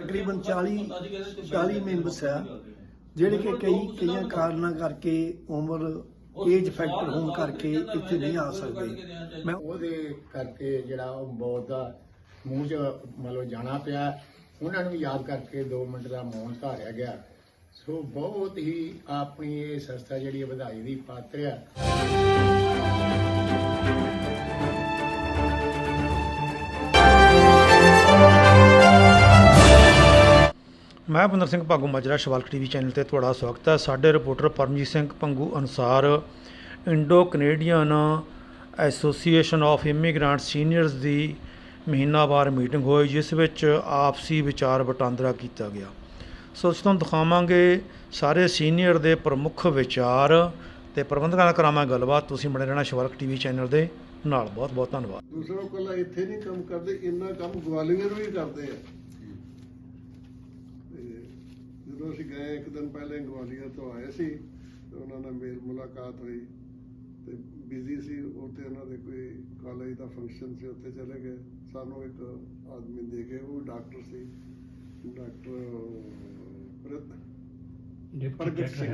ਤਕਰੀਬਨ 40 40 ਮੈਂਬਰਸ ਆ। ਜਿਹੜੇ ਕਿ ਕਈ ਕਈਆਂ ਕਾਰਨਾਂ ਕਰਕੇ ਉਮਰ ਏਜ ਫੈਕਟਰ ਹੋਣ ਕਰਕੇ ਇੱਥੇ ਨਹੀਂ ਆ ਸਕਦੇ। ਮੈਂ ਉਹਦੇ ਕਰਕੇ ਜਿਹੜਾ ਉਹ ਬਹੁਤ ਦਾ ਮੂੰਹ 'ਚ ਮਤਲਬ ਜਾਣਾ ਪਿਆ। ਉਹਨਾਂ ਨੂੰ ਯਾਦ ਕਰਕੇ 2 ਮਿੰਟ ਦਾ ਮੌਨ ਧਾਰਿਆ ਗਿਆ। ਸੋ ਬਹੁਤ ਹੀ ਆਪਣੀ ਇਹ ਸੰਸਥਾ ਜਿਹੜੀ ਵਧਾਈ ਦੀ ਪਾਤਰ ਆ। ਮੈਂ ਭੁੰਦਰ ਸਿੰਘ ਭਾਗੂ ਮਾਜਰਾ, ਸ਼ਵਾਲਕ ਟੀਵੀ ਚੈਨਲ ਤੇ ਤੁਹਾਡਾ ਸਵਾਗਤ ਹੈ। ਸਾਡੇ ਰਿਪੋਰਟਰ ਪਰਮਜੀਤ ਸਿੰਘ ਪੰਗੂ ਅਨੁਸਾਰ, Indo Canadian association of immigrant seniors ਦੀ ਮਹੀਨਾਵਾਰ ਮੀਟਿੰਗ ਹੋਈ, ਜਿਸ ਵਿੱਚ ਆਪਸੀ ਵਿਚਾਰ ਵਟਾਂਦਰਾ ਕੀਤਾ ਗਿਆ। ਸੋ ਅਸੀਂ ਤੁਹਾਨੂੰ ਦਿਖਾਵਾਂਗੇ ਸਾਰੇ ਸੀਨੀਅਰ ਦੇ ਪ੍ਰਮੁੱਖ ਵਿਚਾਰ ਤੇ ਪ੍ਰਬੰਧਕਾਂ ਨਾਲ ਕਰਾਵਾਂਗੇ ਗੱਲਬਾਤ। ਤੁਸੀਂ ਬਣੇ ਰਹਿਣਾ ਸ਼ਵਾਲਕ ਟੀਵੀ ਚੈਨਲ ਦੇ ਨਾਲ। ਬਹੁਤ ਬਹੁਤ ਧੰਨਵਾਦ। ਦੂਸਰਾ ਕੋਲ ਇੱਥੇ ਨਹੀਂ ਕੰਮ ਕਰਦੇ, ਇੰਨਾ ਕੰਮ ਗਵਾਲੀਅਰ ਵੀ ਕਰਦੇ ਆ ਤੇ ਜਦੋਂ ਅਸੀਂ ਗਏ ਇੱਕ ਦਿਨ ਪਹਿਲੇ ਗਵਾਲੀਅਰ ਤੋਂ ਆਏ ਸੀ ਤੇ ਉਹਨਾਂ ਨਾਲ ਮੇਲ ਮੁਲਾਕਾਤ ਹੋਈ ਤੇ ਬਿਜ਼ੀ ਸੀ। ਉੱਥੇ ਉਹਨਾਂ ਦੇ ਕੋਈ ਕਾਲਜ ਦਾ ਫੰਕਸ਼ਨ ਸੀ ਉੱਥੇ ਚਲੇ ਗਏ। ਸਾਨੂੰ ਇੱਕ ਆਦਮੀ ਦੇ ਗਏ ਉਹ ਡਾਕਟਰ ਸੀ। ਡਾਕਟਰ ਪ੍ਰਤ ਪ੍ਰਗਟ ਸਿੰਘ।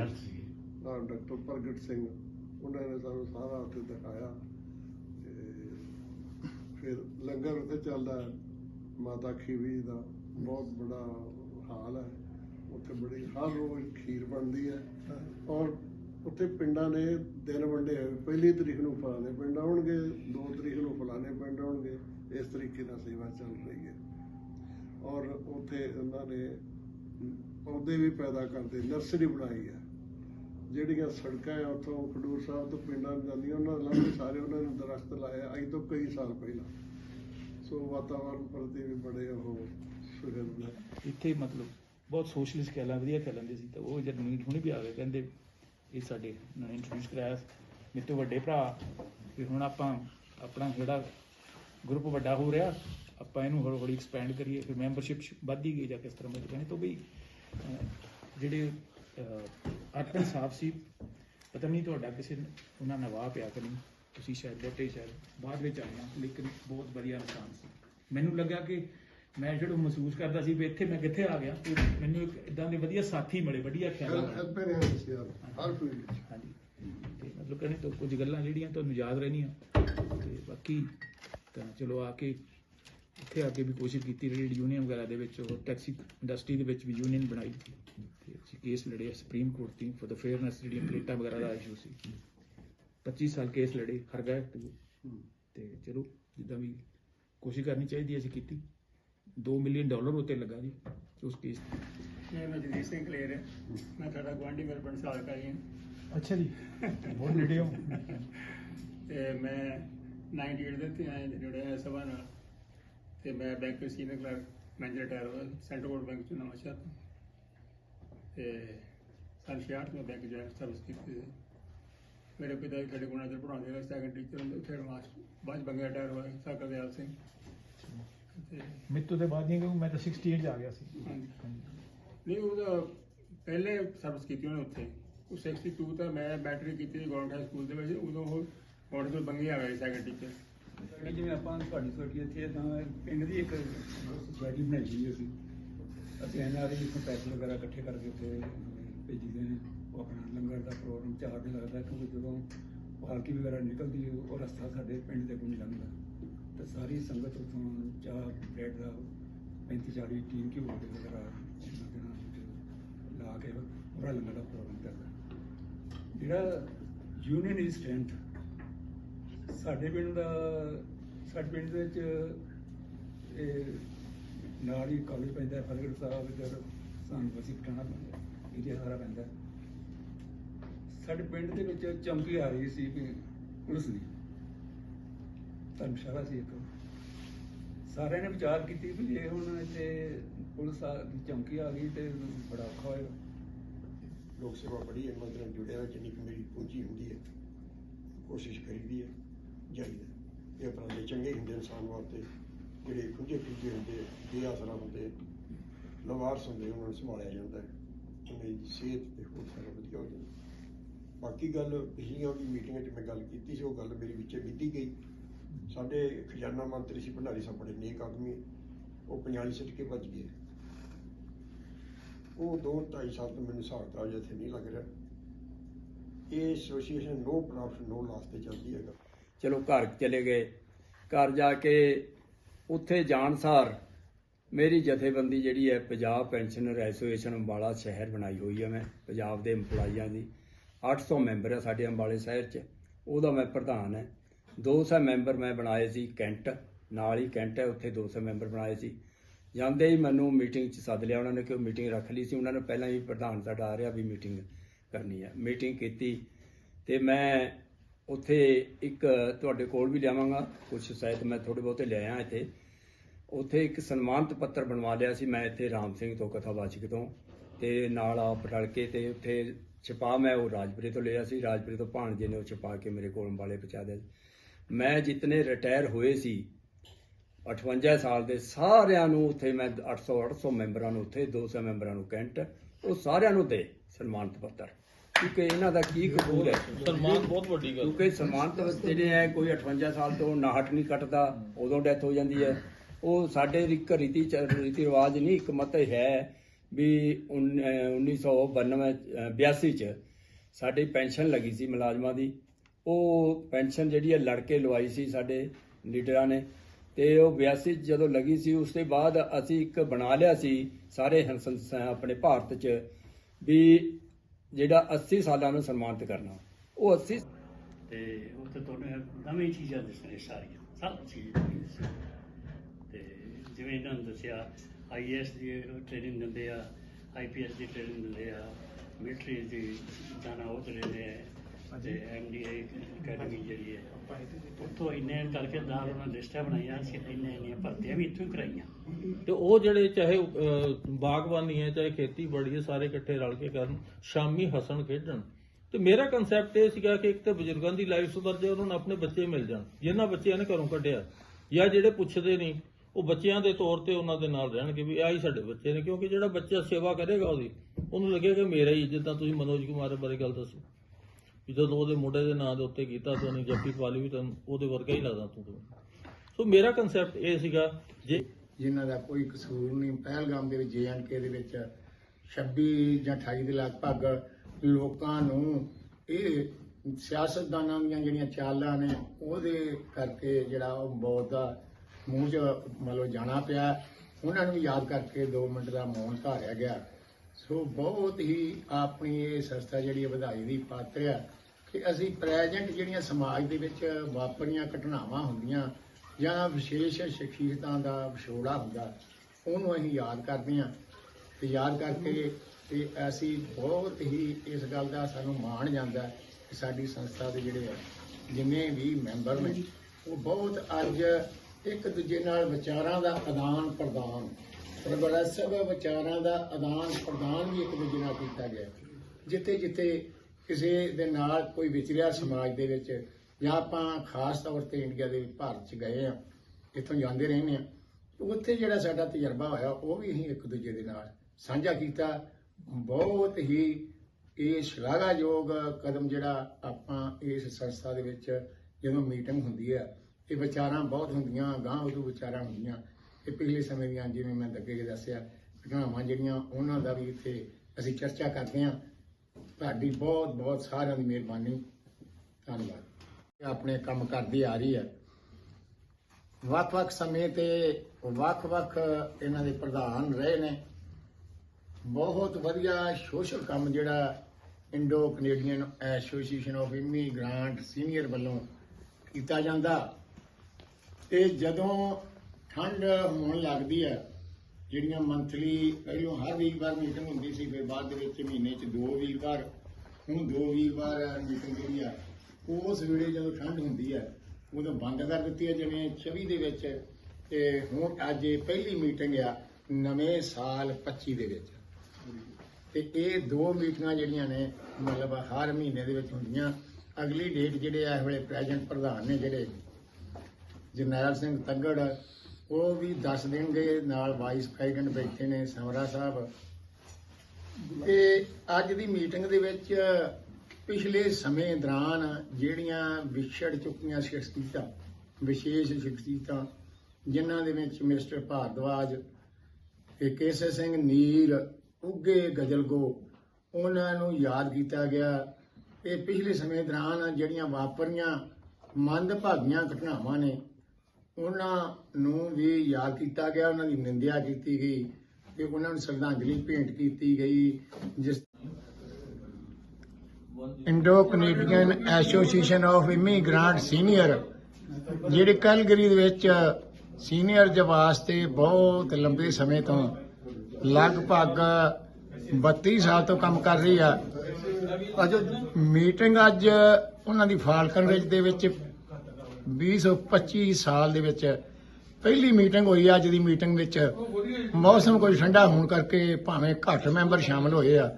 ਹਾਂ ਡਾਕਟਰ ਪ੍ਰਗਟ ਸਿੰਘ। ਉਹਨਾਂ ਨੇ ਸਾਨੂੰ ਸਾਰਾ ਉੱਥੇ ਦਿਖਾਇਆ ਤੇ ਫਿਰ ਲੰਗਰ ਉੱਥੇ ਚੱਲਦਾ ਮਾਤਾ ਖੀਵੀ ਦਾ ਬਹੁਤ ਬੜਾ ਹਾਲ ਹੈ। ਉੱਥੇ ਬੜੀ ਹਰ ਰੋਜ਼ ਖੀਰ ਬਣਦੀ ਹੈ। ਔਰ ਉੱਥੇ ਪਿੰਡਾਂ ਨੇ ਦਿਨ ਵੰਡੇ ਹੋਏ। ਪਹਿਲੀ ਤਰੀਕ ਨੂੰ ਫਲਾਣੇ ਪਿੰਡ ਆਉਣਗੇ, ਦੋ ਤਰੀਕ ਨੂੰ ਫਲਾਣੇ ਪਿੰਡ ਆਉਣਗੇ। ਇਸ ਤਰੀਕੇ ਨਾਲ ਸੇਵਾ ਚੱਲ ਰਹੀ ਹੈ। ਔਰ ਉੱਥੇ ਉਹਨਾਂ ਨੇ ਪੌਦੇ ਵੀ ਪੈਦਾ ਕਰਦੇ, ਨਰਸਰੀ ਬਣਾਈ ਹੈ। ਜਿਹੜੀਆਂ ਸੜਕਾਂ ਆ ਉੱਥੋਂ ਖਡੂਰ ਸਾਹਿਬ ਤੋਂ ਪਿੰਡਾਂ ਨੂੰ ਜਾਂਦੀਆਂ, ਉਹਨਾਂ ਨਾਲ ਵੀ ਸਾਰੇ ਉਹਨਾਂ ਨੇ ਦਰਖਤ ਲਾਏ ਅੱਜ ਤੋਂ ਕਈ ਸਾਲ ਪਹਿਲਾਂ। ਸੋ ਵਾਤਾਵਰਣ ਪ੍ਰਤੀ ਵੀ ਬੜੇ ਉਹ ਸੁਹਿਰਦ ਇੱਥੇ ਮਤਲਬ? ਬਹੁਤ ਸੋਸ਼ਲਿਸਟ ਖਿਆਲਾਂ ਵਧੀਆ ਖਿਆਲਾਂ ਦੇ ਸੀ, ਤਾਂ ਉਹ ਜਦ ਮੀਟ ਹੁਣੇ ਵੀ ਆਵੇ, ਕਹਿੰਦੇ ਇਹ ਸਾਡੇ ਨਾਲ ਇੰਟਰੋਡਿਊਸ ਕਰਾਇਆ ਮੇਰੇ ਤੋਂ ਵੱਡੇ ਭਰਾ, ਵੀ ਹੁਣ ਆਪਾਂ ਆਪਣਾ ਜਿਹੜਾ ਗਰੁੱਪ ਵੱਡਾ ਹੋ ਰਿਹਾ, ਆਪਾਂ ਇਹਨੂੰ ਹੌਲੀ ਹੌਲੀ ਐਕਸਪੈਂਡ ਕਰੀਏ, ਫਿਰ ਮੈਂਬਰਸ਼ਿਪ ਵੱਧਦੀ ਗਈ ਜਾਂ ਕਿਸ ਤਰ੍ਹਾਂ ਮੈਂ ਕਹਿੰਦੇ ਤੋਂ ਵੀ ਜਿਹੜੇ ਅਰਪਣ ਸਾਫ਼ ਸੀ, ਪਤਾ ਨਹੀਂ ਤੁਹਾਡਾ ਕਿਸੇ ਉਹਨਾਂ ਨਾਲ ਵਾਹ ਪਿਆ ਕਿ ਨਹੀਂ, ਤੁਸੀਂ ਸ਼ਾਇਦ ਬਹੁਤੇ ਸ਼ਾਇਦ ਬਾਅਦ ਵਿੱਚ ਆਏ ਆ, ਲੇਕਿਨ ਬਹੁਤ ਵਧੀਆ ਇਨਸਾਨ ਸੀ। ਮੈਨੂੰ ਲੱਗਾ ਕਿ ਮੈਂ ਜਿਹੜਾ ਮਹਿਸੂਸ ਕਰਦਾ ਸੀ ਵੀ ਇੱਥੇ ਮੈਂ ਕਿੱਥੇ ਆ ਗਿਆ ਤੇ ਮੈਨੂੰ ਇੱਕ ਇਦਾਂ ਦੇ ਵਧੀਆ ਸਾਥੀ ਮਿਲੇ ਵਧੀਆ ਖਿਆਲ ਯਾਰ ਹਰ ਫੀਲਡ ਵਿੱਚ ਹਾਂਜੀ। ਤੇ ਮਤਲਬ ਕਹਿੰਦੇ ਤਾਂ ਕੁਝ ਗੱਲਾਂ ਜਿਹੜੀਆਂ ਤੁਹਾਨੂੰ ਯਾਦ ਰਹਿਣੀਆਂ। ਤੇ ਬਾਕੀ ਤਾਂ ਚਲੋ ਆ ਕੇ ਇੱਥੇ ਆ ਕੇ ਵੀ ਕੋਸ਼ਿਸ਼ ਕੀਤੀ ਰੇਡ ਯੂਨੀਅਨ ਵਗੈਰਾ ਦੇ ਵਿੱਚ ਉਹ ਟੈਕਸੀ ਇੰਡਸਟਰੀ ਦੇ ਵਿੱਚ ਵੀ ਯੂਨੀਅਨ ਬਣਾਈ। ਤੇ ਅਸੀਂ ਕੇਸ ਲੜੇ ਸੁਪਰੀਮ ਕੋਰਟ ਦੀ ਫॉर द ਫੇਅਰਨੈਸ ਜਿਹੜੀਆਂ ਪਲੇਟਾਂ ਵਗੈਰਾ ਦਾ ਇਸ਼ੂ ਸੀ। 25 ਸਾਲ ਕੇਸ ਲੜੇ ਹਰ ਗਏ ਤੇ- ਚਲੋ ਜਿੱਦਾਂ ਵੀ ਕੋਸ਼ਿਸ਼ ਕਰਨੀ ਚਾਹੀਦੀ ਅਸੀਂ ਕੀਤੀ। 2 ਮਿਲੀਅਨ ਡਾਲਰ ਉੱਤੇ ਲੱਗਾ ਜੀ ਉਸ ਕੇਸ ਤੇ। ਮੈਂ ਜਗਦੀਪ ਸਿੰਘ ਕਲੇਰ ਹੈ। ਮੈਂ ਤੁਹਾਡਾ ਗੁਆਂਢੀ ਮੇਰੇ ਪਿੰਡ ਸਾਲਕਾ ਹੀ ਹਾਂ। ਅੱਛਾ ਜੀ ਬਹੁਤ ਨੇੜੇ ਹੋ। ਤੇ ਮੈਂ 98 ਦੇ ਤੇ ਜੁੜਿਆ ਸਭਾ ਨਾਲ। ਤੇ ਮੈਂ ਬੈਂਕ ਵਿੱਚ ਸੀਨੀਅਰ ਕਲਰਕ ਮੈਨੇਜਰ ਰਿਟਾਇਰ ਹੋਇਆ ਸੈਂਟਰਲ ਬੋਰਡ ਬੈਂਕ ਚ ਨਵਾਂ ਸ਼ਹਿਰ ਤੋਂ ਤੇ ਸੰਨ 66 ਮੈਂ ਬੈਂਕ ਜੁਆਇਨ ਸਰਵਿਸ ਕੀਤੀ ਸੀ। ਮੇਰੇ ਪਿਤਾ ਜੀ ਖੜੇ ਗੁਣਾ ਦੇ ਪੜਾਉਂਦੇ ਰਹੇ ਸੈਕੰਡ ਟੀਚਰ ਹੁੰਦੇ ਉੱਥੇ ਮਾਸਟਰ ਬਾਅਦ ਬੰਗਾ ਰਿਟਾਇਰ ਹੋਇਆ ਸਾਕਰ ਦਿਆਲ ਸਿੰਘ। ਤੇ ਮਿੱਤੂ ਦੇ ਬਾਅਦ ਨਹੀਂ ਮੈਂ ਤਾਂ 68 ਚ ਆ ਗਿਆ ਸੀ। ਹਾਂਜੀ। ਨਹੀਂ ਉਹਦਾ ਪਹਿਲੇ ਸਰਵਿਸ ਕੀਤੀ ਉਹਨੇ ਉੱਥੇ। ਉਹ 62 ਤਾਂ ਮੈਂ ਬੈਟਰੀ ਕੀਤੀ ਗਵਰਨਮੈਂਟ ਹਾਈ ਸਕੂਲ ਦੇ ਵਿੱਚ। ਉਦੋਂ ਉਹ ਗਵਰਨਮੈਂਟ ਤੋਂ ਬੰਗੇ ਆ ਗਏ ਸੈਕੰਡ ਟੀਚਰ ਜਿਵੇਂ ਆਪਾਂ ਤੁਹਾਡੀ ਸੋਚੀ ਇੱਥੇ ਤਾਂ ਪਿੰਡ ਦੀ ਇੱਕ ਸੋਸਾਇਟੀ ਬਣਾਈ ਸੀ। ਅਸੀਂ ਅਸੀਂ ਐਨਆਰਆਈ ਤੋਂ ਪੈਸੇ ਵਗੈਰਾ ਇਕੱਠੇ ਕਰਕੇ ਉੱਥੇ ਭੇਜੀਦੇ ਨੇ। ਉਹ ਆਪਣਾ ਲੰਗਰ ਦਾ ਪ੍ਰੋਗਰਾਮ ਚਾਰ ਦਿਨ ਲੱਗਦਾ ਕਿਉਂਕਿ ਜਦੋਂ ਪਾਲਕੀ ਵਗੈਰਾ ਨਿਕਲਦੀ ਹੈ, ਉਹ ਰਸਤਾ ਸਾਡੇ ਪਿੰਡ ਦੇ ਕੋਲ ਨਹੀਂ ਲੰਘਦਾ। ਤੇ ਸਾਰੀ ਸੰਗਤ ਉੱਥੋਂ ਚਾਹ ਬ੍ਰੈਡ ਦਾ 35 40 ਟੀਮ ਕੀ ਹੋਟਲ ਵਗੈਰਾ ਉਹਨਾਂ ਦੇ ਨਾਲ ਲਾ ਕੇ ਪੂਰਾ ਲੰਗਰ ਦਾ ਪ੍ਰੋਗਰਾਮ ਕਰਦਾ। ਜਿਹੜਾ ਯੂਨੀਅਨ ਇਜ਼ ਸਟਰੈਂਥ ਸਾਡੇ ਪਿੰਡ ਦਾ ਸਾਡੇ ਪਿੰਡ ਦੇ ਵਿੱਚ ਇਹ ਨਾਲ ਹੀ ਕਾਲਜ ਪੈਂਦਾ ਹੈ, ਫਤਿਹਗੜ੍ਹ ਸਾਹਿਬ ਇੱਧਰ ਸਾਨੂੰ ਬਸੀ ਪਟਾਣਾ ਪੈਂਦਾ ਇਹਦੇ ਸਾਰਾ ਪੈਂਦਾ। ਸਾਡੇ ਪਿੰਡ ਦੇ ਵਿੱਚ ਚਮਕੀ ਆ ਰਹੀ ਸੀ ਕਿ ਪੁਲਿਸ ਦੀ। ਧਰਮਸ਼ਾਲਾ ਸੀ ਇੱਕ। ਸਾਰਿਆਂ ਨੇ ਵਿਚਾਰ ਕੀਤੀ ਵੀ ਜੇ ਹੁਣ ਇੱਥੇ ਪੁਲਿਸ ਆ ਦੀ ਚੌਂਕੀ ਆ ਗਈ ਤੇ ਬੜਾ ਔਖਾ ਹੋਏਗਾ। ਲੋਕ ਸੇਵਾ ਬੜੀ ਹੈ, ਮਤਲਬ ਜੁੜਿਆ ਜਿੰਨੀ ਕੁ ਮੇਰੀ ਪੂੰਜੀ ਹੁੰਦੀ ਹੈ, ਕੋਸ਼ਿਸ਼ ਕਰੀਦੀ ਹੈ ਜਾਈਦਾ ਇਹ ਉਪਰਾਲੇ ਚੰਗੇ ਹੁੰਦੇ ਇਨਸਾਨ ਵਾਸਤੇ, ਜਿਹੜੇ ਖੁੰਝੇ ਖੁੰਝੇ ਹੁੰਦੇ ਬੇਆਸਰਾ ਹੁੰਦੇ ਲਵਾਰਸ ਹੁੰਦੇ ਉਹਨਾਂ ਨੂੰ ਸੰਭਾਲਿਆ ਜਾਂਦਾ ਹੈ। ਉਹਨਾਂ ਦੀ ਸਿਹਤ ਤੇ ਹੋਰ ਸਾਰਾ ਵਧੀਆ ਹੋ ਜਾਂਦਾ। ਬਾਕੀ ਗੱਲ ਪਿਛਲੀਆਂ ਵੀ ਮੀਟਿੰਗਾਂ 'ਚ ਮੈਂ ਗੱਲ ਕੀਤੀ ਸੀ, ਉਹ ਗੱਲ ਮੇਰੀ ਵਿੱਚੇ ਬੀਤੀ ਗਈ। ਸਾਡੇ ਖਜ਼ਾਨਾ ਮੰਤਰੀ ਸੀ, ਭੰਡਾਰੀ ਸਾਹਿਬ ਬੜੇ ਨੇਕ ਆਦਮੀ ਉਹ ਪੰਜਾਲੀ ਸਿੱਟ ਕੇ ਭੱਜ ਗਏ। ਉਹ ਦੋ ਢਾਈ ਸਾਲ ਤੋਂ ਮੈਨੂੰ ਹਿਸਾਬ ਕਿਤਾਬ ਜਿੱਥੇ ਨਹੀਂ ਲੱਗ ਰਿਹਾ। ਇਹ association no profit no loss ਤੇ ਚੱਲਦੀ ਹੈਗਾ। ਚਲੋ, ਘਰ ਚਲੇ ਗਏ। ਘਰ ਜਾ ਕੇ ਉੱਥੇ ਜਾਣ ਸਾਰ ਮੇਰੀ ਜਥੇਬੰਦੀ ਜਿਹੜੀ ਹੈ, ਪੰਜਾਬ ਪੈਨਸ਼ਨਰ ਐਸੋਸੀਏਸ਼ਨ ਅੰਬਾਲਾ ਸ਼ਹਿਰ ਬਣਾਈ ਹੋਈ ਹੈ ਮੈਂ, ਪੰਜਾਬ ਦੇ EMPLOYEES ਦੀ। 800 ਮੈਂਬਰ ਹੈ ਸਾਡੇ ਅੰਬਾਲੇ ਸ਼ਹਿਰ 'ਚ। ਉਹਦਾ ਮੈਂ ਪ੍ਰਧਾਨ ਹੈ। 200 ਮੈਂਬਰ ਮੈਂ ਬਣਾਏ ਸੀ, ਕੈਂਟ, ਨਾਲ ਹੀ ਕੈਂਟ ਹੈ, ਉੱਥੇ 200 ਮੈਂਬਰ ਬਣਾਏ ਸੀ। ਜਾਂਦੇ ਹੀ ਮੈਨੂੰ ਮੀਟਿੰਗ 'ਚ ਸੱਦ ਲਿਆ ਉਹਨਾਂ ਨੇ ਕਿ ਉਹ ਮੀਟਿੰਗ ਰੱਖ ਲਈ ਸੀ। ਉਹਨਾਂ ਨੇ ਪਹਿਲਾਂ ਹੀ ਪ੍ਰਧਾਨ ਸਾਡਾ ਆ ਰਿਹਾ ਵੀ ਮੀਟਿੰਗ ਕਰਨੀ ਹੈ। ਮੀਟਿੰਗ ਕੀਤੀ ਤੇ ਮੈਂ ਉੱਥੇ ਇੱਕ ਤੁਹਾਡੇ ਕੋਲ ਵੀ ਲਿਆਵਾਂਗਾ। ਕੁਝ ਸ਼ਾਇਦ ਮੈਂ ਥੋੜੇ ਬਹੁਤੇ ਲਿਆਇਆ ਇੱਥੇ। ਉੱਥੇ ਇੱਕ ਸਨਮਾਨਿਤ ਪੱਤਰ ਬਣਵਾ ਲਿਆ ਸੀ ਮੈਂ ਇੱਥੇ ਰਾਮ ਸਿੰਘ ਤੋਂ, ਕਥਾਵਾਚਕ ਤੋਂ। ਤੇ ਨਾਲ ਆਪ ਰਲ ਕੇ ਤੇ ਉੱਥੇ ਛਪਾ ਮੈਂ ਉਹ ਰਾਜਪੁਰੇ ਤੋਂ ਲਿਆ ਸੀ। ਰਾਜਪੁਰੇ ਤੋਂ ਭਾਣਜੇ ਨੇ ਉਹ ਛਪਾ ਕੇ ਮੇਰੇ ਕੋਲ ਵਾਲੇ ਪਹੁੰਚਾ ਦਿਆ ਮੈਂ ਜਿਤਨੇ ਰਿਟਾਇਰ ਹੋਏ ਸੀ 58 ਸਾਲ ਦੇ ਸਾਰਿਆਂ ਨੂੰ ਉੱਥੇ ਮੈਂ 800 800 ਮੈਂਬਰਾਂ ਨੂੰ ਉੱਥੇ 200 ਮੈਂਬਰਾਂ ਨੂੰ ਕੈਂਟ ਉਹ ਸਾਰਿਆਂ ਨੂੰ ਦੇ ਸਨਮਾਨਿਤ ਪੱਤਰ। ਕਿਉਂਕਿ ਇਹਨਾਂ ਦਾ ਕੀ ਕਬੂਲ ਹੈ? ਸਨਮਾਨ ਬਹੁਤ ਵੱਡੀ ਗੱਲ ਕਿਉਂਕਿ ਸਨਮਾਨਿਤ ਜਿਹੜੇ ਹੈ ਕੋਈ 58 ਸਾਲ ਤੋਂ ਨਾਹਟ ਨਹੀਂ ਕੱਟਦਾ ਉਦੋਂ ਡੈਥ ਹੋ ਜਾਂਦੀ ਹੈ। ਉਹ ਸਾਡੇ ਇੱਕ ਰੀਤੀ ਰੀਤੀ ਰਿਵਾਜ ਨਹੀਂ ਇੱਕ ਮਤ ਹੈ ਵੀ ਉਨ- ਅਹ 1992 ਅਹ 82 ਚ ਸਾਡੀ ਪੈਨਸ਼ਨ ਲੱਗੀ ਸੀ ਮੁਲਾਜ਼ਮਾਂ ਦੀ। ਉਹ ਪੈਨਸ਼ਨ ਜਿਹੜੀ ਹੈ ਲੜਕੇ ਲਵਾਈ ਸੀ ਸਾਡੇ ਲੀਡਰਾਂ ਨੇ ਤੇ ਉਹ 82 ਜਦੋਂ ਲੱਗੀ ਸੀ, ਉਸ ਤੋਂ ਬਾਅਦ ਅਸੀਂ ਇੱਕ ਬਣਾ ਲਿਆ ਸੀ ਸਾਰੇ ਹੰਸਨ ਆਪਣੇ ਭਾਰਤ ਚ ਵੀ ਜਿਹੜਾ 80 ਸਾਲਾਂ ਨੂੰ ਸਨਮਾਨਿਤ ਕਰਨਾ ਉਹ 80 ਤੇ ਉਹ ਤੇ ਤੁਹਾਨੂੰ ਨਵੀਂ ਚੀਜ਼ਾਂ ਦੱਸਣੀਆਂ ਸਾਰੀਆਂ, ਸਭ ਚੀਜ਼ਾਂ ਦੱਸਣੀਆਂ। ਤੇ ਜਿਵੇਂ ਇਹਨਾਂ ਨੂੰ ਦੱਸਿਆ ਆਈਐਸ ਦੀ ਟ੍ਰੇਨਿੰਗ ਦਿੰਦੇ ਆ ਆਈਪੀਐਸ ਦੀ ਟ੍ਰੇਨਿੰਗ ਦਿੰਦੇ ਆ ਮਿਲਟਰੀ ਦੀ ਜਾਣਾ ਉਹ ਤੇ ਆ ਤੇ ਐਮਡੀਏ ਅਕੈਡਮੀ ਜਿਹੜੀ ਹੈ। ਉੱਥੋਂ ਇੰਨੇ ਕਰਕੇ ਨਾਲ ਉਹਨਾਂ ਲਿਸਟਾਂ ਬਣਾਈਆਂ ਸੀ ਇੰਨੇ ਇੰਨੀਆਂ ਭਰਤੀਆਂ ਵੀ ਇੱਥੋਂ ਹੀ ਕਰਾਈਆਂ। ਤੇ ਉਹ ਜਿਹੜੇ ਚਾਹੇ ਅਹ, ਬਾਗਬਾਨੀ ਹੈ ਚਾਹੇ ਖੇਤੀਬਾੜੀ ਹੈ ਸਾਰੇ ਇਕੱਠੇ ਰਲ ਕੇ ਕਰਨ ਸ਼ਾਮੀ ਹੱਸਣ ਖੇਡਣ। ਤੇ ਮੇਰਾ ਕਨਸੈਪਟ ਇਹ ਸੀਗਾ ਕਿ ਇੱਕ ਤਾਂ ਬਜ਼ੁਰਗਾਂ ਦੀ ਲਾਈਫ ਸੁਧਰ ਜਾਏ ਉਹਨਾਂ ਨੂੰ ਆਪਣੇ ਬੱਚੇ ਮਿਲ ਜਾਣ ਜਿਨ੍ਹਾਂ ਬੱਚਿਆਂ ਨੇ ਘਰੋਂ ਕੱਢਿਆ। ਜਾਂ ਜਿਹੜੇ ਪੁੱਛਦੇ ਨਹੀਂ ਉਹ ਬੱਚਿਆਂ ਦੇ ਤੌਰ ਤੇ ਉਹਨਾਂ ਦੇ ਨਾਲ ਰਹਿਣਗੇ ਵੀ ਆਹ ਹੀ ਸਾਡੇ ਬੱਚੇ ਨੇ ਕਿਉਂਕਿ ਜਿਹੜਾ ਬੱਚਾ ਸੇਵਾ ਕਰੇਗਾ ਉਹਦੀ ਉਹਨੂੰ ਲੱਗੇਗਾ ਮੇਰਾ ਹੀ ਜਿੱਦਾਂ ਤੁਸੀਂ ਮਨੋਜ ਕੁਮਾਰ ਬਾਰੇ ਗੱਲ ਦੱਸੀ। ਵੀ ਜਦੋਂ ਉਹਦੇ ਮੁੰਡੇ ਦੇ ਨਾਂ ਦੇ ਉੱਤੇ ਕੀਤਾ ਤੇ ਉਹਨੇ ਜੱਫੀ ਪਾ ਲਈ ਵੀ ਤੈਨੂੰ ਉਹਦੇ ਵਰਗਾ ਹੀ ਲੱਗਦਾ ਤੂੰ ਸੋ ਮੇਰਾ ਕਨਸੈਪਟ ਇਹ ਸੀਗਾ, ਜੇ ਜਿਨ੍ਹਾਂ ਦਾ ਕੋਈ ਕਸੂਰ ਨਹੀਂ, ਪਹਿਲਗਾਮ ਦੇ ਵਿੱਚ ਜੇਐਨਕੇ ਦੇ ਵਿੱਚ 26 ਜਾਂ 28 ਦੇ ਲਗਭਗ ਲੋਕਾਂ ਨੂੰ ਇਹ ਸਿਆਸਤਦਾਨਾਂ ਦੀਆਂ ਜਿਹੜੀਆਂ ਚਾਲਾਂ ਨੇ, ਉਹਦੇ ਕਰਕੇ ਜਿਹੜਾ ਉਹ ਮੌਤ ਦਾ ਮੂੰਹ 'ਚ ਮਤਲਬ ਜਾਣਾ ਪਿਆ। ਉਹਨਾਂ ਨੂੰ ਯਾਦ ਕਰਕੇ 2 ਮਿੰਟ ਦਾ ਮੌਨ ਧਾਰਿਆ ਗਿਆ। ਸੋ ਬਹੁਤ ਹੀ ਆਪਣੀ ਇਹ ਸੰਸਥਾ ਜਿਹੜੀ ਵਧਾਈ ਦੀ ਪਾਤਰ ਆ ਕਿ ਅਸੀਂ ਪ੍ਰੈਜ਼ੈਂਟ ਜਿਹੜੀਆਂ ਸਮਾਜ ਦੇ ਵਿੱਚ ਵਾਪਰੀਆਂ ਘਟਨਾਵਾਂ ਹੁੰਦੀਆਂ ਜਾਂ ਵਿਸ਼ੇਸ਼ ਸ਼ਖਸੀਅਤਾਂ ਦਾ ਵਿਛੋੜਾ ਹੁੰਦਾ, ਉਹਨੂੰ ਅਸੀਂ ਯਾਦ ਕਰਦੇ ਹਾਂ ਤੇ ਯਾਦ ਕਰਕੇ ਤੇ ਅਸੀਂ ਬਹੁਤ ਹੀ ਇਸ ਗੱਲ ਦਾ ਸਾਨੂੰ ਮਾਣ ਜਾਂਦਾ ਕਿ ਸਾਡੀ ਸੰਸਥਾ ਦੇ ਜਿਹੜੇ ਆ, ਜਿੰਨੇ ਵੀ ਮੈਂਬਰ ਨੇ, ਉਹ ਬਹੁਤ ਅੱਜ ਇੱਕ ਦੂਜੇ ਨਾਲ ਵਿਚਾਰਾਂ ਦਾ ਆਦਾਨ ਪ੍ਰਦਾਨ ਪ੍ਰਗਰੈਸਿਵ ਵਿਚਾਰਾਂ ਦਾ ਆਦਾਨ ਪ੍ਰਦਾਨ ਵੀ ਇੱਕ ਦੂਜੇ ਨਾਲ ਕੀਤਾ ਗਿਆ। ਜਿੱਥੇ ਜਿੱਥੇ ਕਿਸੇ ਦੇ ਨਾਲ ਕੋਈ ਵਿਚਰਿਆ ਸਮਾਜ ਦੇ ਵਿੱਚ, ਜਾਂ ਆਪਾਂ ਖਾਸ ਤੌਰ ਤੇ ਇੰਡੀਆ ਦੇ ਭਾਰਤ ਚ ਗਏ ਆ ਇੱਥੋਂ ਜਾਂਦੇ ਰਹਿੰਦੇ ਆ ਉੱਥੇ ਜਿਹੜਾ ਸਾਡਾ ਤਜਰਬਾ ਹੋਇਆ, ਉਹ ਵੀ ਅਸੀਂ ਇੱਕ ਦੂਜੇ ਦੇ ਨਾਲ ਸਾਂਝਾ ਕੀਤਾ। ਬਹੁਤ ਹੀ ਇਹ ਸ਼ਲਾਘਾਯੋਗ ਕਦਮ ਜਿਹੜਾ ਆਪਾਂ ਇਸ ਸੰਸਥਾ ਦੇ ਵਿੱਚ ਜਦੋਂ ਮੀਟਿੰਗ ਹੁੰਦੀ ਹੈ, ਇਹ ਵਿਚਾਰਾਂ ਬਹੁਤ ਹੁੰਦੀਆਂ ਗਾਂ ਉਦੋਂ ਵਿਚਾਰਾਂ ਹੁੰਦੀਆਂ। ਇਹ ਪਿਛਲੇ ਸਮੇਂ ਦੀਆਂ ਜਿਵੇਂ ਮੈਂ ਅੱਗੇ ਦੱਸਿਆ ਘਟਨਾਵਾਂ ਜਿਹੜੀਆਂ ਉਹਨਾਂ ਦਾ ਵੀ ਇੱਥੇ ਅਸੀਂ ਚਰਚਾ ਕਰਦੇ ਹਾਂ। ਤੁਹਾਡੀ ਬਹੁਤ ਬਹੁਤ ਸਾਰਿਆਂ ਦੀ ਮਿਹਰਬਾਨੀ। ਧੰਨਵਾਦ। ਆਪਣੇ ਕੰਮ ਕਰਦੀ ਆ ਰਹੀ ਹੈ ਵੱਖ-ਵੱਖ ਸਮੇਂ ਤੇ ਵੱਖ-ਵੱਖ ਇਹਨਾਂ ਦੇ ਪ੍ਰਧਾਨ ਰਹੇ ਨੇ। ਬਹੁਤ ਵਧੀਆ ਸੋਸ਼ਲ ਕੰਮ ਜਿਹੜਾ Indo Canadian association of immigrant senior ਵੱਲੋਂ ਕੀਤਾ ਜਾਂਦਾ। ਤੇ ਜਦੋਂ ਠੰਡ ਹੋਣ ਲੱਗਦੀ ਹੈ, ਜਿਹੜੀਆਂ ਮੰਥਲੀ ਪਹਿਲਾਂ ਹਰ ਵੀਕਵਾਰ ਮੀਟਿੰਗ ਹੁੰਦੀ ਸੀ, ਫਿਰ ਬਾਅਦ ਦੇ ਵਿੱਚ ਮਹੀਨੇ 'ਚ ਦੋ ਵੀਕਵਾਰ ਹੁਣ ਦੋ ਵੀਕਵਾਰ ਮੀਟਿੰਗ ਜਿਹੜੀ ਆ ਉਸ ਵੇਲੇ ਜਦੋਂ ਠੰਡ ਹੁੰਦੀ ਹੈ, ਉਦੋਂ ਬੰਦ ਕਰ ਦਿੱਤੀ ਹੈ, ਜਿਵੇਂ 24 ਦੇ ਵਿੱਚ ਤੇ ਹੁਣ ਅੱਜ ਇਹ ਪਹਿਲੀ ਮੀਟਿੰਗ ਆ, ਨਵੇਂ ਸਾਲ 25 ਦੇ ਵਿੱਚ। ਤੇ ਇਹ ਦੋ ਮੀਟਿੰਗਾਂ ਜਿਹੜੀਆਂ ਨੇ, ਮਤਲਬ ਹਰ ਮਹੀਨੇ ਦੇ ਵਿੱਚ ਹੁੰਦੀਆਂ, ਅਗਲੀ ਡੇਟ ਜਿਹੜੇ ਆ, ਇਸ ਵੇਲੇ ਪ੍ਰੈਜ਼ੈਂਟ ਪ੍ਰਧਾਨ ਨੇ ਜਿਹੜੇ, ਜਰਨੈਲ ਸਿੰਘ ਤੱਗੜ ਉਹ ਵੀ ਦੱਸ ਦੇਣਗੇ, ਨਾਲ ਵਾਈਸ ਪ੍ਰੈਜ਼ੀਡੈਂਟ ਬੈਠੇ ਨੇ ਸਮਰਾ ਸਾਹਿਬ। ਇਹ ਅੱਜ ਦੀ ਮੀਟਿੰਗ ਦੇ ਵਿੱਚ ਪਿਛਲੇ ਸਮੇਂ ਦੌਰਾਨ ਜਿਹੜੀਆਂ ਵਿਛੜ ਚੁੱਕੀਆਂ ਸ਼ਖਸੀਅਤਾਂ, ਵਿਸ਼ੇਸ਼ ਸ਼ਖਸੀਅਤਾਂ, ਜਿਨ੍ਹਾਂ ਦੇ ਵਿੱਚ ਮਿਸਟਰ ਭਾਰਦਵਾਜ ਤੇ ਕੇਸਰ ਸਿੰਘ ਨੀਰ ਉੱਗੇ ਗਜਲਗੋ, ਉਹਨਾਂ ਨੂੰ ਯਾਦ ਕੀਤਾ ਗਿਆ। ਇਹ ਪਿਛਲੇ ਸਮੇਂ ਦੌਰਾਨ ਜਿਹੜੀਆਂ ਵਾਪਰੀਆਂ ਮੰਦਭਾਗੀਆਂ ਘਟਨਾਵਾਂ ਨੇ ਉਹਨਾਂ ਨੂੰ ਵੀ ਯਾਦ ਕੀਤਾ ਗਿਆ ਉਹਨਾਂ ਦੀ ਨਿੰਦਿਆ ਕੀਤੀ ਗਈ ਤੇ ਉਹਨਾਂ ਨੂੰ ਸ਼ਰਧਾਂਜਲੀ ਭੇਂਟ ਕੀਤੀ ਗਈ ਜਿਸ Indo Canadian association of immigrant senior ਜਿਹੜੇ ਕੈਲਗਰੀ ਦੇ ਵਿੱਚ ਸੀਨੀਅਰ ਦੇ ਵਾਸਤੇ ਬਹੁਤ ਲੰਬੇ ਸਮੇਂ ਤੋਂ ਲਗਭਗ 32 ਸਾਲ ਤੋਂ ਕੰਮ ਕਰ ਰਹੀ ਆ। ਅੱਜ ਮੀਟਿੰਗ ਅੱਜ ਉਹਨਾਂ ਦੀ ਫਾਲਕਨ ਰਿਜ ਦੇ ਵਿੱਚ 2025 ਸਾਲ ਦੇ ਵਿੱਚ ਪਹਿਲੀ ਮੀਟਿੰਗ ਹੋਈ ਆ, ਅੱਜ ਦੀ ਮੀਟਿੰਗ ਵਿੱਚ ਮੌਸਮ ਕੋਈ ਠੰਡਾ ਹੋਣ ਕਰਕੇ ਭਾਵੇਂ ਘੱਟ ਮੈਂਬਰ ਸ਼ਾਮਲ ਹੋਏ ਆ।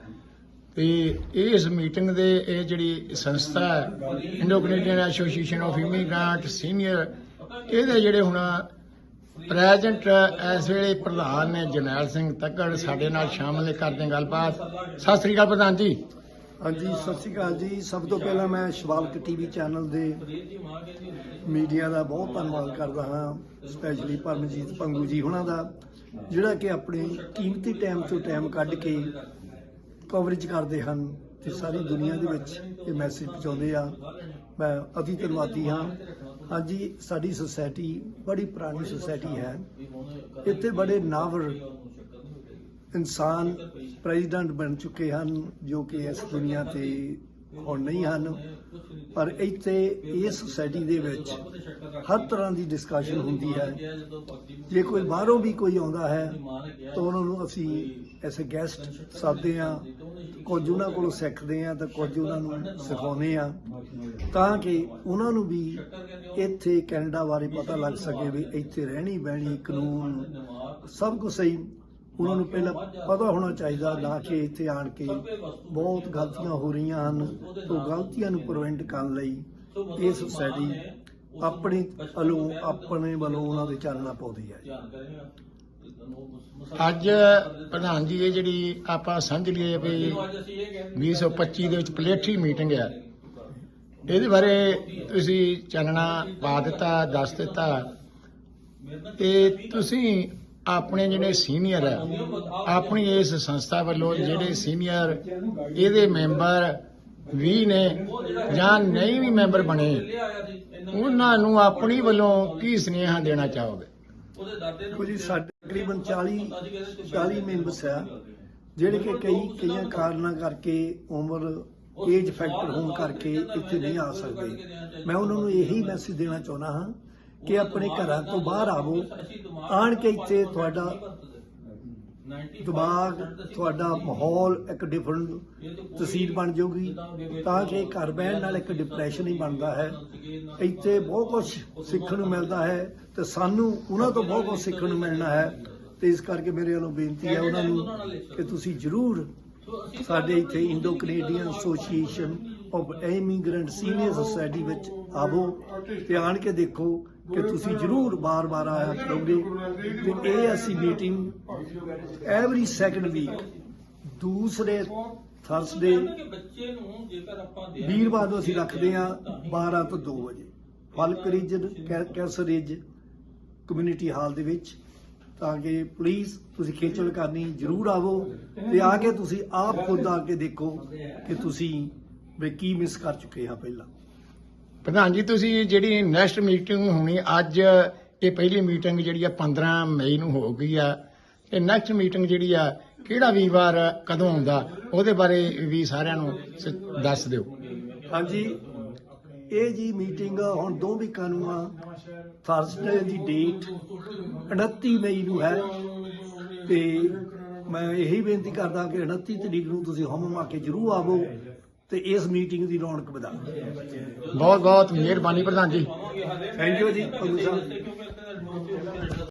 ਤੇ ਇਸ ਮੀਟਿੰਗ ਦੇ ਇਹ ਜਿਹੜੀ ਸੰਸਥਾ ਹੈ Indo Canadian association of immigrant senior ਇਹਦੇ ਜਿਹੜੇ ਹੁਣ ਪ੍ਰੈਜ਼ੈਂਟ ਇਸ ਵੇਲੇ ਪ੍ਰਧਾਨ ਨੇ ਜਰਨੈਲ ਸਿੰਘ ਤੱਕੜ ਸਾਡੇ ਨਾਲ ਸ਼ਾਮਲ ਕਰਦੇ ਗੱਲਬਾਤ। ਸਤਿ ਸ੍ਰੀ ਅਕਾਲ ਪ੍ਰਧਾਨ ਜੀ। ਹਾਂਜੀ, ਸਤਿ ਸ਼੍ਰੀ ਅਕਾਲ ਜੀ। ਸਭ ਤੋਂ ਪਹਿਲਾਂ ਮੈਂ ਸ਼ਿਵਾਲਕ ਟੀਵੀ ਚੈਨਲ ਦੇ ਮੀਡੀਆ ਦਾ ਬਹੁਤ ਧੰਨਵਾਦ ਕਰਦਾ ਹਾਂ ਸਪੈਸ਼ਲੀ ਪਰਮਜੀਤ ਪੰਗੂ ਜੀ ਉਹਨਾਂ ਦਾ, ਜਿਹੜਾ ਕਿ ਆਪਣੇ ਕੀਮਤੀ ਟਾਈਮ ਤੋਂ ਟਾਈਮ ਕੱਢ ਕੇ ਕਵਰੇਜ ਕਰਦੇ ਹਨ ਤੇ ਸਾਰੀ ਦੁਨੀਆ ਦੇ ਵਿੱਚ ਇਹ ਮੈਸੇਜ ਪਹੁੰਚਾਉਂਦੇ ਆ। ਮੈਂ ਅਤੀ ਧੰਨਵਾਦੀ ਹਾਂ। ਹਾਂਜੀ, ਸਾਡੀ ਸੁਸਾਇਟੀ ਬੜੀ ਪੁਰਾਣੀ ਸੁਸਾਇਟੀ ਹੈ। ਇੱਥੇ ਬੜੇ ਨਾਵਰ ਇਨਸਾਨ ਪ੍ਰੈਜ਼ੀਡੈਂਟ ਬਣ ਚੁੱਕੇ ਹਨ, ਜੋ ਕਿ ਇਸ ਦੁਨੀਆ ਤੇ ਹੁਣ ਨਹੀਂ ਹਨ। ਪਰ ਇੱਥੇ ਇਸ ਸੁਸਾਇਟੀ ਦੇ ਵਿੱਚ ਹਰ ਤਰ੍ਹਾਂ ਦੀ ਡਿਸਕਸ਼ਨ ਹੁੰਦੀ ਹੈ। ਜੇ ਕੋਈ ਬਾਹਰੋਂ ਵੀ ਕੋਈ ਆਉਂਦਾ ਹੈ, ਤਾਂ ਉਹਨਾਂ ਨੂੰ ਅਸੀਂ ਐਸੇ ਗੈਸਟ ਸਾਦੇ ਆ ਕੁਝ ਉਹਨਾਂ ਕੋਲੋਂ ਸਿੱਖਦੇ ਆ ਤਾਂ ਕੁਝ ਉਹਨਾਂ ਨੂੰ ਸਿਖਾਉਂਦੇ ਆ ਤਾਂ ਕਿ ਉਹਨਾਂ ਨੂੰ ਵੀ ਇੱਥੇ ਕੈਨੇਡਾ ਬਾਰੇ ਪਤਾ ਲੱਗ ਸਕੇ ਵੀ ਇੱਥੇ ਰਹਿਣੀ ਬਹਿਣੀ ਕਾਨੂੰਨ ਸਭ ਕੁਝ ਸਹੀ ਉਹਨਾਂ ਨੂੰ ਪਹਿਲਾਂ ਪਤਾ ਹੋਣਾ ਚਾਹੀਦਾ ਨਾ ਕਿ ਇੱਥੇ ਆਣ ਕੇ ਬਹੁਤ ਗਲਤੀਆਂ ਹੋ ਰਹੀਆਂ ਹਨ ਤੋਂ ਗਲਤੀਆਂ ਨੂੰ ਪ੍ਰੀਵੈਂਟ ਕਰਨ ਲਈ ਇਹ ਸੁਸਾਇਟੀ ਆਪਣੀ ਵੱਲੋਂ, ਆਪਣੇ ਵੱਲੋਂ ਉਹਨਾਂ ਦੇ ਚਾਨਣਾ ਪਾਉਂਦੀ ਹੈ। ਅੱਜ ਪ੍ਰਧਾਨ ਜੀ, ਇਹ ਜਿਹੜੀ ਆਪਾਂ ਸਮਝ ਲਈਏ ਵੀ 2025 ਦੇ ਵਿੱਚ ਪਲੇਠੀ ਮੀਟਿੰਗ ਹੈ। ਇਹਦੇ ਬਾਰੇ ਤੁਸੀਂ ਚਾਨਣਾ ਪਾ ਦਿੱਤਾ, ਦੱਸ ਦਿੱਤਾ। ਤੇ ਤੁਸੀਂ ਆਪਣੇ ਜਿਹੜੇ ਸੀਨੀਅਰ ਹੈ ਆਪਣੀ ਇਸ ਸੰਸਥਾ ਵੱਲੋਂ ਜਿਹੜੇ ਸੀਨੀਅਰ ਇਹਦੇ ਮੈਂਬਰ ਵੀ ਨੇ ਜਾਂ ਨਹੀਂ ਵੀ ਮੈਂਬਰ ਬਣੇ, ਉਹਨਾਂ ਨੂੰ ਆਪਣੀ ਵੱਲੋਂ ਕੀ ਸੁਨੇਹਾ ਦੇਣਾ ਚਾਹੋਗੇ? ਦੇਖੋ ਸਾਡੇ ਤਕਰੀਬਨ 40 40 ਮੈਂਬਰਸ ਆ, ਜਿਹੜੇ ਕਿ ਕਈ, ਕਈਆਂ ਕਾਰਨਾਂ ਕਰਕੇ ਉਮਰ ਏਜ ਫੈਕਟਰ ਹੋਣ ਕਰਕੇ ਇੱਥੇ ਨਹੀਂ ਆ ਸਕਦੇ। ਮੈਂ ਉਹਨਾਂ ਨੂੰ ਇਹੀ ਮੈਸੇਜ ਦੇਣਾ ਚਾਹੁੰਦਾ ਹਾਂ ਕਿ ਆਪਣੇ ਘਰਾਂ ਤੋਂ ਬਾਹਰ ਆਵੋ। ਆਣ ਕੇ ਇੱਥੇ ਤੁਹਾਡਾ ਦਿਮਾਗ, ਤੁਹਾਡਾ ਮਾਹੌਲ ਇੱਕ ਡਿਫਰੈਂਟ ਤਸਵੀਰ ਬਣ ਜਾਊਗੀ, ਤਾਂ ਕਿ ਘਰ ਬਹਿਣ ਨਾਲ ਇੱਕ ਡਿਪਰੈਸ਼ਨ ਹੀ ਬਣਦਾ ਹੈ। ਇੱਥੇ ਬਹੁਤ ਕੁਝ ਸਿੱਖਣ ਨੂੰ ਮਿਲਦਾ ਹੈ ਤੇ ਸਾਨੂੰ ਉਹਨਾਂ ਤੋਂ ਬਹੁਤ ਕੁਝ ਸਿੱਖਣ ਨੂੰ ਮਿਲਣਾ ਹੈ। ਤੇ ਇਸ ਕਰਕੇ ਮੇਰੇ ਵੱਲੋਂ ਬੇਨਤੀ ਹੈ ਉਹਨਾਂ ਨੂੰ ਕਿ ਤੁਸੀਂ ਜ਼ਰੂਰ ਸਾਡੇ ਇੱਥੇ Indo Canadian association of immigrant senior society ਵਿੱਚ ਆਵੋ ਤੇ ਆਣ ਕੇ ਦੇਖੋ ਕਿ ਤੁਸੀਂ ਜ਼ਰੂਰ ਬਾਰ-ਬਾਰ ਆਇਆ ਕਰੋਗੇ ਤੇ ਇਹ ਅਸੀਂ ਮੀਟਿੰਗ ਐਵਰੀ ਸੈਕੰਡ ਵੀਕ ਦੂਸਰੇ ਥਰਸਡੇ ਵੀਰਵਾਰ ਨੂੰ ਅਸੀਂ ਰੱਖਦੇ ਹਾਂ 12 ਤੋਂ 2 ਵਜੇ। Falconridge Castleridge community hall ਦੇ ਵਿੱਚ। ਤਾਂ ਕਿ ਪਲੀਜ਼ ਤੁਸੀਂ ਖੇਚਲ ਕਰਨੀ ਜ਼ਰੂਰ ਆਵੋ ਤੇ ਆ ਕੇ ਤੁਸੀਂ ਆਪ ਖੁਦ ਆ ਕੇ ਦੇਖੋ ਕਿ ਤੁਸੀਂ ਵੀ ਕੀ ਮਿਸ ਕਰ ਚੁੱਕੇ ਹਾਂ ਪਹਿਲਾਂ। ਪ੍ਰਧਾਨ ਜੀ, ਤੁਸੀਂ ਜਿਹੜੀ ਨੈਕਸਟ ਮੀਟਿੰਗ ਹੋਣੀ, ਅੱਜ ਇਹ ਪਹਿਲੀ ਮੀਟਿੰਗ ਜਿਹੜੀ ਆ 15 ਮਈ ਨੂੰ ਹੋ ਗਈ ਆ। ਤੇ ਨੈਕਸਟ ਮੀਟਿੰਗ ਜਿਹੜੀ ਆ, ਕਿਹੜਾ ਵੀਰਵਾਰ ਕਦੋਂ ਆਉਂਦਾ? ਉਹਦੇ ਬਾਰੇ ਵੀ ਸਾਰਿਆਂ ਨੂੰ ਦੱਸ ਦਿਓ। ਹਾਂਜੀ, ਇਹ ਜੀ ਮੀਟਿੰਗ ਹੁਣ ਦੋ ਵੀਕਾਂ ਨੂੰ ਆ। ਥਰਸਡੇ ਦੀ ਡੇਟ 29 ਮਈ ਨੂੰ ਹੈ। ਤੇ ਮੈਂ ਇਹੀ ਬੇਨਤੀ ਕਰਦਾ ਕਿ 29 ਤਰੀਕ ਨੂੰ ਤੁਸੀਂ ਹਮ ਆ ਕੇ ਜਰੂਰ ਆਵੋ। ਤੇ ਇਸ ਮੀਟਿੰਗ ਦੀ ਰੌਣਕ ਵਧਾਓ ਬਹੁਤ ਬਹੁਤ ਮਿਹਰਬਾਨੀ ਪ੍ਰਧਾਨ ਜੀ। ਥੈਂਕ ਯੂ ਜੀ ਸਾਹਿਬ।